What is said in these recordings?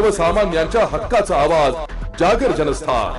सर्वसामान्यांच्या हक्काचा आवाज जागर जनस्थान.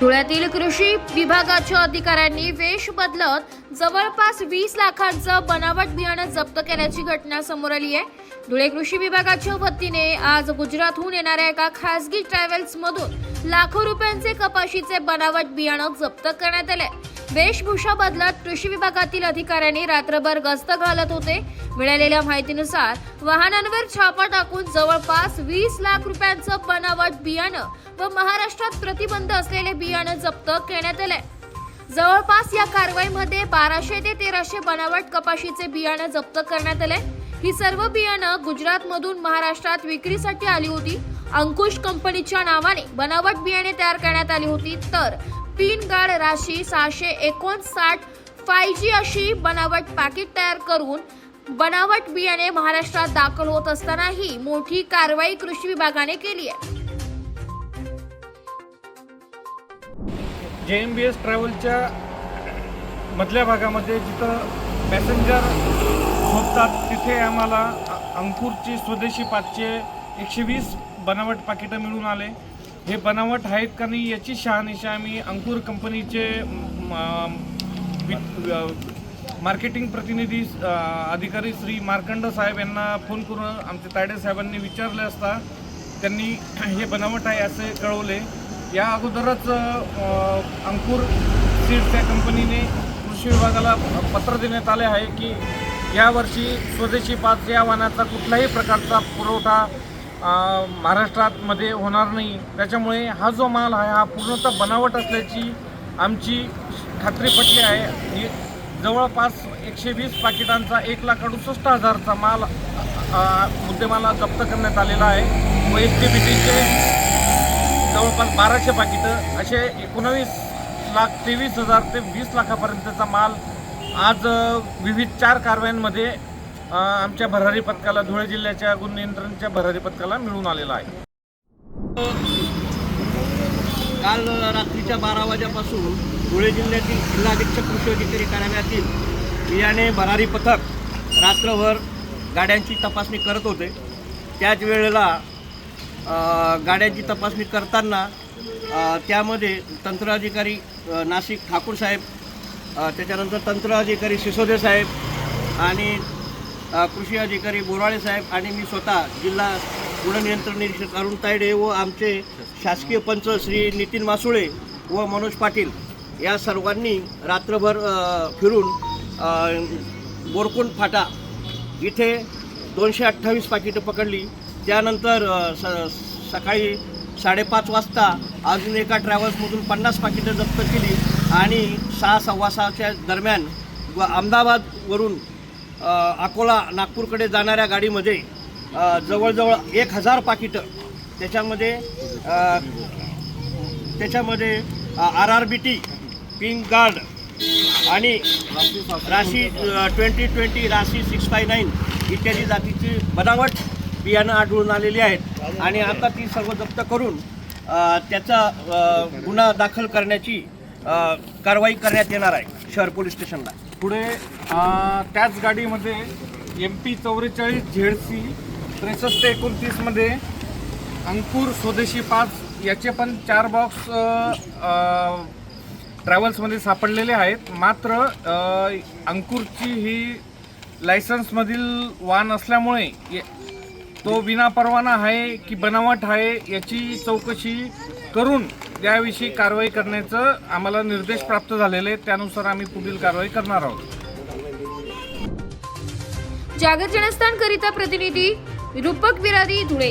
धुळ्यातील कृषी विभागाच्या अधिकाऱ्यांनी वेश बदलत जवळपास वीस लाखांचं बनावट बियाणं जप्त केल्याची घटना समोर आली आहे. धुळे कृषी विभागाच्या वतीने आज गुजरातहून येणाऱ्या एका खासगी ट्रॅव्हल्स मधून लाखो रुपयांचे कपाशीचे बनावट बियाणं जप्त करण्यात आले. वेशभूषा बदलत कृषी विभागातील अधिकाऱ्यांनी रात्रभर गस्त घालत होते. मिळालेल्या माहितीनुसार वाहनांवर छापा टाकून जवळपास वीस लाख रुपयांचं बनावट बियाणं व महाराष्ट्रात प्रतिबंध असलेले बियाणं जप्त करण्यात आलंय. जवळपास या कारवाईमध्ये बाराशे ते तेराशे बनावट कपाशीचे बियाणं जप्त करण्यात आले ही सर्व बियाणं गुजरातमधून महाराष्ट्रात विक्रीसाठी आली होती. अंकुश कंपनीच्या नावाने बनावट बियाणे तयार करण्यात आली होती. तर पिनगाड राशी सहाशे एकोणसाठ फाय जी अशी बनावट पॅकेट तयार करून बनावट बियाणे महाराष्ट्रात दाखल होत असतानाही मोठी कारवाई कृषी विभागाने केली आहे. जे एम बी एस ट्रॅव्हलच्या मधल्या भागामध्ये जिथं पॅसेंजर झोपतात तिथे आम्हाला अंकुरची स्वदेशी पाचशे एकशे वीस बनावट पाकिटं मिळून आले. हे बनावट आहेत का नाही याची शहानिशा आम्ही अंकुर कंपनीचे मार्केटिंग प्रतिनिधी अधिकारी श्री मार्कंड साहेब यांना फोन करून आमचे तायडे साहेबांनी विचारले असता त्यांनी हे बनावट आहे असे कळवले. या अगोदरच अंकुर सीड्स या कंपनीने कृषी विभागाला पत्र देण्यात आले आहे की यावर्षी स्वदेशी पाच या वाहनाचा कुठल्याही प्रकारचा पुरवठा महाराष्ट्रातमध्ये होणार नाही. त्याच्यामुळे हा जो माल आहे हा पूर्णतः बनावट असल्याची आमची खात्री पटली आहे. जवळपास एकशे वीस पाकिटांचा एक लाख अडुसष्ट हजारचा माल मुद्देमाला जप्त करण्यात आलेला आहे. व एस टी बी टीचे जवळपास बाराशे पाकिटं असे एकोणावीस लाख तेवीस हजार ते वीस लाखापर्यंतचा माल आज विविध चार कारवायांमध्ये आमच्या भरारी पथकाला धुळे जिल्ह्याच्या गुण नियंत्रणच्या भरारी पथकाला मिळून आलेला आहे. काल रात्रीच्या बारा वाजेपासून धुळे जिल्ह्यातील जिल्हा अधीक्षक कृषी अधिकारी कार्यालयातील बियाणे भरारी पथक रात्रभर गाड्यांची तपासणी करत होते. त्याच वेळेला गाड्यांची तपासणी करताना त्यामध्ये तंत्र अधिकारी नाशिक ठाकूर साहेब त्याच्यानंतर तंत्र अधिकारी सिसोदे साहेब आणि कृषी अधिकारी बोराळे साहेब आणि मी स्वतः जिल्हा गुण निरीक्षक अरुण तायडे व आमचे शासकीय पंच श्री नितीन मासुळे व मनोज पाटील या सर्वांनी रात्रभर फिरून बोरकुंड फाटा इथे दोनशे अठ्ठावीस पाकिटं पकडली. त्यानंतर स सकाळी साडेपाच वाजता अजून एका ट्रॅव्हल्समधून पन्नास पाकिटं जप्त केली आणि सहा सव्वा सहाच्या दरम्यान व अहमदाबादवरून अकोला नागपूरकडे जाणाऱ्या गाडीमध्ये जवळजवळ एक हजार पाकिटं. त्याच्यामध्ये त्याच्यामध्ये R R B T pink guard आणि Rasi twenty twenty Rasi six five nine इत्यादी जातीची बनावट बियाणं आढळून आलेली आहेत. आणि आता ती सर्व जप्त करून त्याचा गुन्हा दाखल करण्याची कारवाई करण्यात येणार आहे शहर पोलीस स्टेशनला. पुढे त्याच गाडीमध्ये एम पी चौवेचाळीस झेड सी त्रेसष्ट एकोणतीसमध्ये अंकुर स्वदेशी पाच याचे पण चार बॉक्स ट्रॅव्हल्समध्ये सापडलेले आहेत. मात्र अंकुरची ही लायसन्समधील वाहन असल्यामुळे तो तो विनापरवाना आहे की बनावट आहे याची चौकशी करून याविषयी कारवाई करण्याचं आम्हाला निर्देश प्राप्त झालेले त्यानुसार आम्ही पुढील कारवाई करणार आहोत. जागर जनस्थान करिता प्रतिनिधी રૂપક બિરારી ધુણે